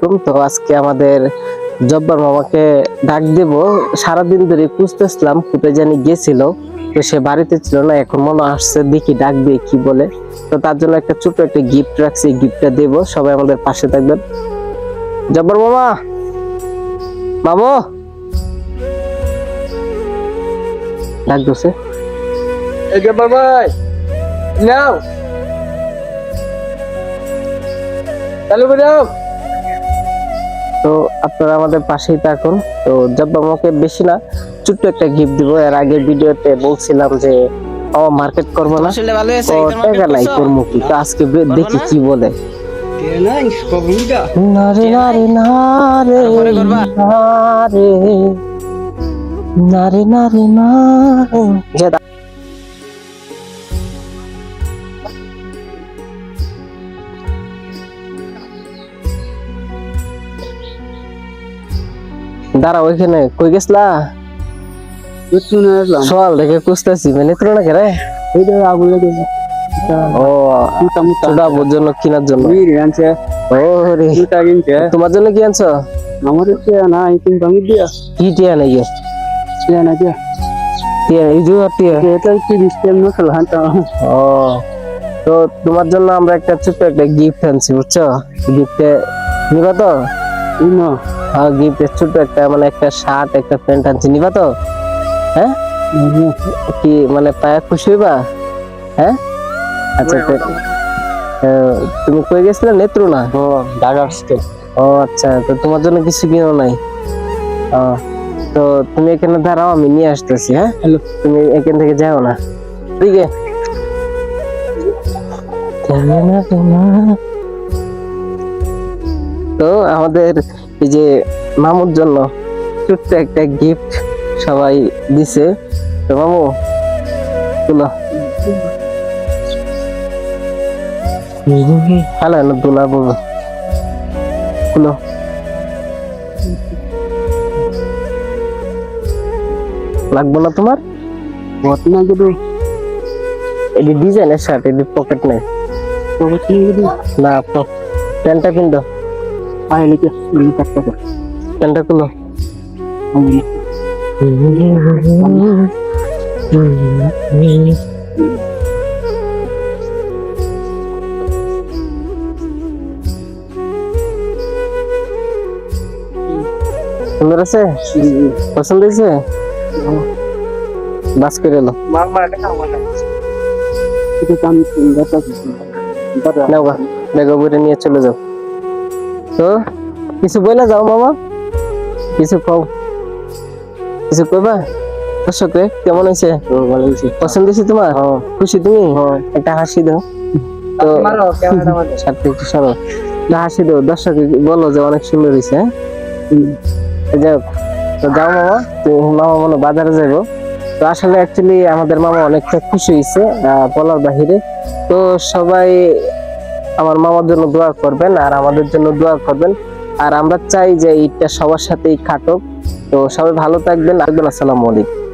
তো আজকে আমাদের জব্বার মামাকে ডাক দেব। সারাদিন ধরে খুঁজতেছিলাম, কোথায় জানি গেছিল। তো সে বাড়িতে ছিল না, এখন মনে আসছে, দেখি ডাক দিয়ে কি বলে। তো তার জন্য একটা ছোট একটা গিফট রাখছি গিফটটা দেব। সবাই আমাদের পাশে থাকবেন। জব্বার মামা! মামু! ডাক দিছে। যে বাবাই নাও। চালু করে তো আপনারা আমাদের পাশেই থাকুন। তো জব্বার মামাকে বেশি না ছোট্ট একটা গিফট দিব। এর আগে ভিডিওতে বলছিলাম যে ও মার্কেট করব না। আসলে ভালো হয়েছে ও একদম টাকা নাই করব কি? তো আজকে দেখি কি বলে। নারে নারে নারে নারে নারে নারে নারে দাঁড়া ওইখানে কই গেছলা? সকাল থেকে খুঁজতেছি মানে তো না রে? এই যে ও মুটা মুটা। জন্য কেনার জন্য। ও রে। তোমার জন্য কি আনছো? আমার আমি দিয়া। কি টিয়া নাই গো? না দিয়া টিয়া এই যে টিয়া। এটা কি সিস্টেম নকল হান্তা ও তো তোমার জন্য আমরা একটা ছোট্ট একটা গিফট আনছি বুঝছ? গিফটে নিবা তো? ইনো হ্যাঁ গিফটের ছোট্ট একটা মানে একটা শার্ট একটা প্যান্ট আনছি। নিবা তো? হ্যাঁ? কি মানে পায়া খুশি হইবা? হ্যাঁ? আচ্ছা তুমি কই গেছিলে? নেত্র না? ও ঢাকা ও আচ্ছা তো তোমার জন্য কিছু কিনো নাই। ও, তো তুমি এখানে দাঁড়াও আমি নিয়ে আসতেছি হ্যাঁ? হ্যালো। তুমি এখান থেকে যাও না। ঠিক আছে তো আমাদের এই যে মামুর জন্য ছোট্ট একটা গিফট সবাই দিছে। তো মামু তুলো। হ্যালো না দুলা বলব তুলো। লাগবো না তোমার? বহুত না গুদু এটি ডিজাইনের শার্ট এটি পকেট নেই। না প্যান্টটা কিনতো আই লিখে নি কাটতে কর প্যান্টটা খুলো। সুন্দর আছে? পছন্দ হয়েছে? বাস করে এলো। নিয়ে চলে যাও। তো কিছু বলে যাও মামা। কিছু কও কিছু কইবা? দর্শকে কেমন হয়েছে ভালো হইছে। পছন্দ হয়েছে তোমার? খুশি তুমি? একটা হাসি দাও। তো মারো ক্যামেরা মারো। সাথে একটু সরো। হাসি দাও। দর্শক বলো যে অনেক সুন্দর হয়েছে হ্যাঁ? এই যাও তো যাও মামা। তো মামা মনে বাজারে যাব তো আসলে অ্যাকচুয়ালি আমাদের মামা অনেকটা খুশি হয়েছে আহ, বলার বাহিরে। তো সবাই আমার মামার জন্য দোয়া করবেন আর আমাদের জন্য দোয়া করবেন। আর আমরা চাই যে ঈদটা সবার সাথেই কাটুক। তো সবাই ভালো থাকবেন। আসসালামু আলাইকুম।